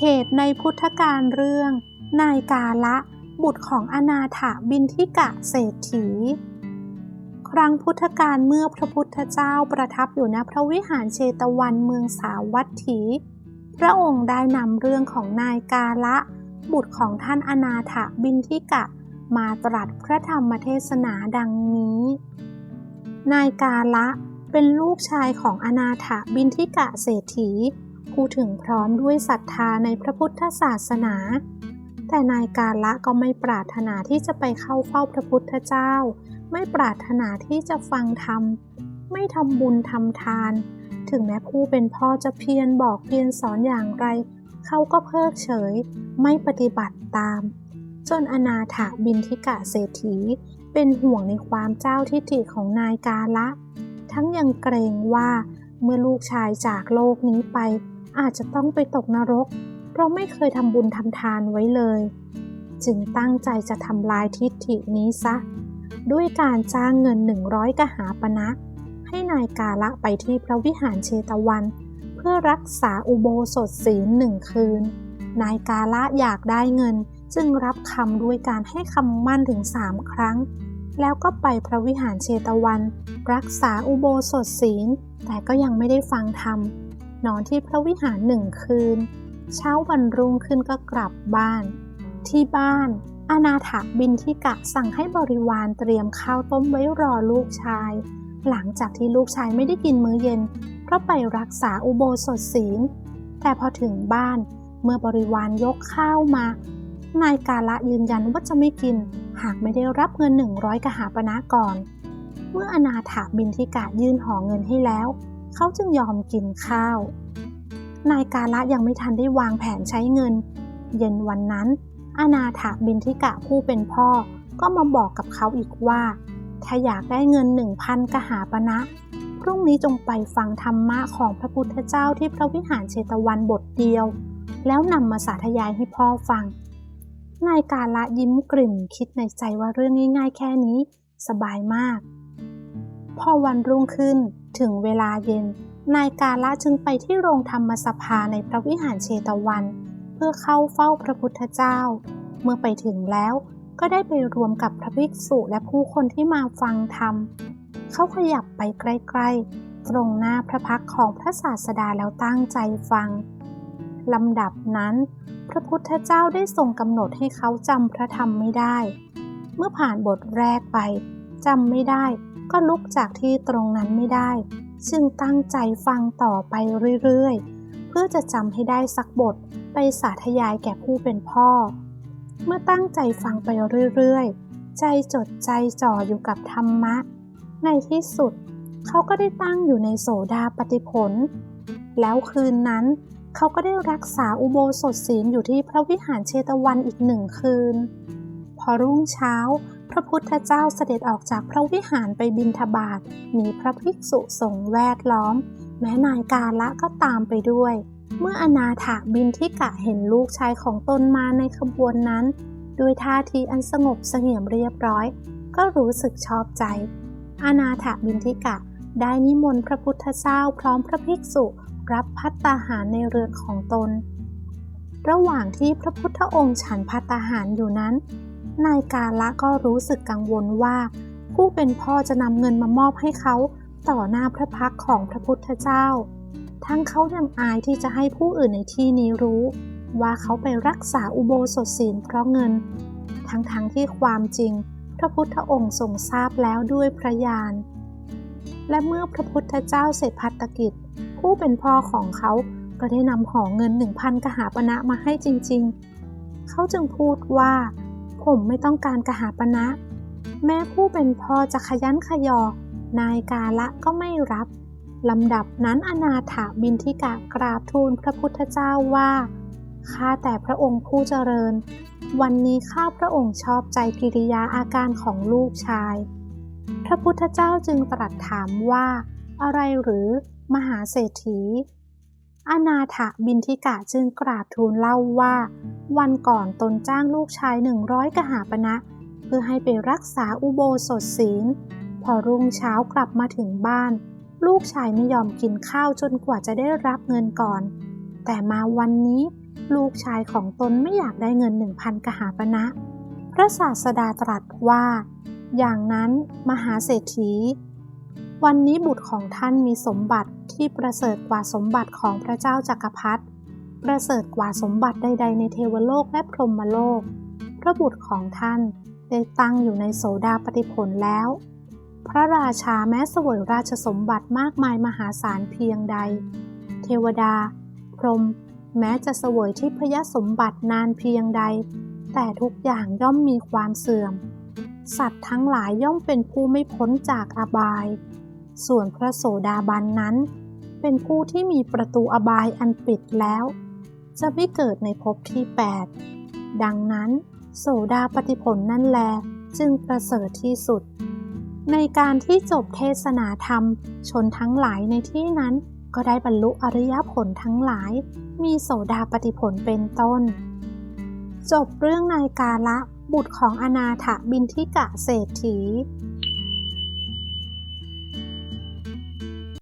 เหตุในพุทธการเรื่อง นายกาละ บุตรของอนาถบินทิกะเศรษฐี ครั้งพุทธกาลเมื่อพระพุทธเจ้าประทับอยู่ณพระวิหารเชตวันเมืองสาวัตถี พระองค์ได้นำเรื่องของนายกาละ บุตรของท่านอนาถบินทิกะ มาตรัสพระธรรมเทศนาดังนี้ นายกาละเป็นลูกชายของอนาถบินทิกะเศรษฐี ผู้ถึงพร้อมด้วยศรัทธาในพระพุทธศาสนา แต่นายกาละก็ไม่ปรารถนาที่จะไปเข้าเฝ้าพระพุทธเจ้า ไม่ปรารถนาที่จะฟังธรรม ไม่ทำบุญทำทาน ถึงแม้ผู้เป็นพ่อจะเพียรบอกเพียรสอนอย่างไร เขาก็เพิกเฉย ไม่ปฏิบัติตาม จนอนาถบินทิกะเศรษฐี เป็นห่วงในความเจ้าทิฏฐิของนายกาละ ทั้งยังเกรงว่า เมื่อลูกชายจากโลกนี้ไป อาจจะต้องไปตกนรก เพราะไม่เคยทำบุญทำทานไว้เลย จึงตั้งใจจะทำลายทิฏฐินี้ซะ ด้วยการจ้างเงินหนึ่งร้อยกหาปณะให้นายกาละไปที่พระวิหารเชตวัน เพื่อรักษาอุโบสถศีลหนึ่งคืน นายกาละอยากได้เงินจึงรับคำด้วยการให้คำมั่นถึงสามครั้ง แล้วก็ไปพระวิหารเชตวัน รักษาอุโบสถศีล แต่ก็ยังไม่ได้ฟังธรรม นอนที่พระวิหารหนึ่งคืน เช้าวันรุ่งขึ้นก็กลับบ้าน ที่บ้าน อนาถาบินทิกะสั่งให้บริวารเตรียมข้าวต้มไว้รอลูกชาย หลังจากที่ลูกชายไม่ได้กินมื้อเย็น เพราะไปรักษาอุโบสถศีล แต่พอถึงบ้านเมื่อบริวารยกข้าวมา นายกาละยืนยันว่าจะไม่กิน หากไม่ได้รับเงินหนึ่งร้อยกหาปณะก่อน เมื่ออนาถาบินทิกะยื่นห่อเงินให้แล้ว เขาจึงยอมกินข้าว นายกาละยังไม่ทันได้วางแผนใช้เงิน เย็นวันนั้น อนาถาบินทิกะผู้เป็นพ่อ ก็มาบอกกับเขาอีกว่า ถ้าอยากได้เงินหนึ่งพันกหาปณะพรุ่งนี้จงไปฟังธรรมะของพระพุทธเจ้าที่พระวิหารเชตวันบทเดียว แล้วนำมาสาธยายให้พ่อฟัง นายกาละยิ้มกลิ่มคิดในใจว่าเรื่องง่ายๆแค่นี้ สบายมาก พอวันรุ่งขึ้นถึงเวลาเย็น นายกาละจึงไปที่โรงธรรมสภาในพระวิหารเชตวัน เพื่อเข้าเฝ้าพระพุทธเจ้า เมื่อไปถึงแล้วก็ได้ไปรวมกับพระภิกษุและผู้คนที่มาฟังธรรม เขาขยับไปใกล้ๆ ตรงหน้าพระพักของพระศาสดาแล้วตั้งใจฟัง ลำดับนั้น พระพุทธเจ้าได้ทรงกำหนดให้เขาจำพระธรรมไม่ได้ เมื่อผ่านบทแรกไปจำไม่ได้ ก็ลุกจากที่ตรงนั้นไม่ได้จึงตั้งใจฟังต่อไปเรื่อยๆ เพื่อจะจำให้ได้สักบทไปสาธยายแก่ผู้เป็นพ่อ เมื่อตั้งใจฟังไปเรื่อยๆ ใจจดใจจ่ออยู่กับธรรมะ ในที่สุด เขาก็ได้ตั้งอยู่ในโสดาปฏิผล แล้วคืนนั้น เขาก็ได้รักษาอุโบสถศีลอยู่ที่พระวิหารเชตวันอีกหนึ่งคืน พอรุ่งเช้า พระพุทธเจ้าเสด็จออกจากพระวิหารไปบิณฑบาตมีพระภิกษุทรงแวดล้อม แม้นายกาละก็ตามไปด้วย เมื่ออนาถบินทิกะเห็นลูกชายของตนมาในขบวนนั้น ด้วยท่าทีอันสงบเสงี่ยมเรียบร้อย ก็รู้สึกชอบใจ อนาถบินทิกะได้นิมนต์พระพุทธเจ้าพร้อมพระภิกษุ รับพัตตาหารในเรือนของตน ระหว่างที่พระพุทธองค์ฉันพัตตาหารอยู่นั้น นายกาละก็รู้สึกกังวลว่า ผู้เป็นพ่อจะนำเงินมามอบให้เขาต่อหน้าพระพักของพระพุทธเจ้า ทั้งเขายังอายที่จะให้ผู้อื่นในที่นี้รู้ ว่าเขาไปรักษาอุโบสถศีลเพราะเงิน ทั้งๆทที่ความจริง พระพุทธองค์ทรงทราบแล้วด้วยพระญาณและเมื่อพระพุทธเจ้าเสร็จพัตกิจ ผู้เป็นพ่อของเขาก็ได้นำห่อเงินหนึ่งพันกหาปณะมาให้จริงๆ เขาจึงพูดว่า ผมไม่ต้องการกหาปณะ แม้ผู้เป็นพ่อจะขยันขยอ นายกาละก็ไม่รับลำดับนั้นอนาถาบินทิกะกราบทูลพระพุทธเจ้าว่าข้าแต่พระองค์ผู้เจริญ วันนี้ข้าพระองค์ชอบใจกิริยาอาการของลูกชาย พระพุทธเจ้าจึงตรัสถามว่า อะไรหรือ มหาเศรษฐี อนาถบินทิกะจึงกราบทูลเล่าว่า วันก่อนตนจ้างลูกชายหนึ่งร้อยกหาปณะเพื่อให้ไปรักษาอุโบสถศีล พอรุ่งเช้ากลับมาถึงบ้าน ลูกชายไม่ยอมกินข้าวจนกว่าจะได้รับเงินก่อน แต่มาวันนี้ลูกชายของตนไม่อยากได้เงินหนึ่งพันกหาปณะพระศาสดาตรัสว่า อย่างนั้นมหาเศรษฐี วันนี้บุตรของท่านมีสมบัติที่ประเสริฐกว่าสมบัติของพระเจ้าจักรพรรดิประเสริฐกว่าสมบัติใด ๆ ในเทวโลกและพรหมโลก พระบุตรของท่านได้ตั้งอยู่ในโสดาปฏิผลแล้ว พระราชาแม้เสวยราชสมบัติมากมายมหาศาลเพียงใด เทวดา พรหมแม้จะเสวยที่พยสมบัตินานเพียงใด แต่ทุกอย่างย่อมมีความเสื่อม สัตว์ทั้งหลายย่อมเป็นผู้ไม่พ้นจากอบาย ส่วนพระโสดาบันนั้น เป็นผู้ที่มีประตูอบายอันปิดแล้ว จะไม่เกิดในภพที่ 8 ดังนั้น โสดาปฏิผลนั่นแลจึงประเสริฐที่สุด ในการที่จบเทศนาธรรม ชนทั้งหลายในที่นั้นก็ได้บรรลุอริยผลทั้งหลาย มีโสดาปฏิผลเป็นต้น จบเรื่องนายกาละบุตรของอนาถบินทิกะเศรษฐี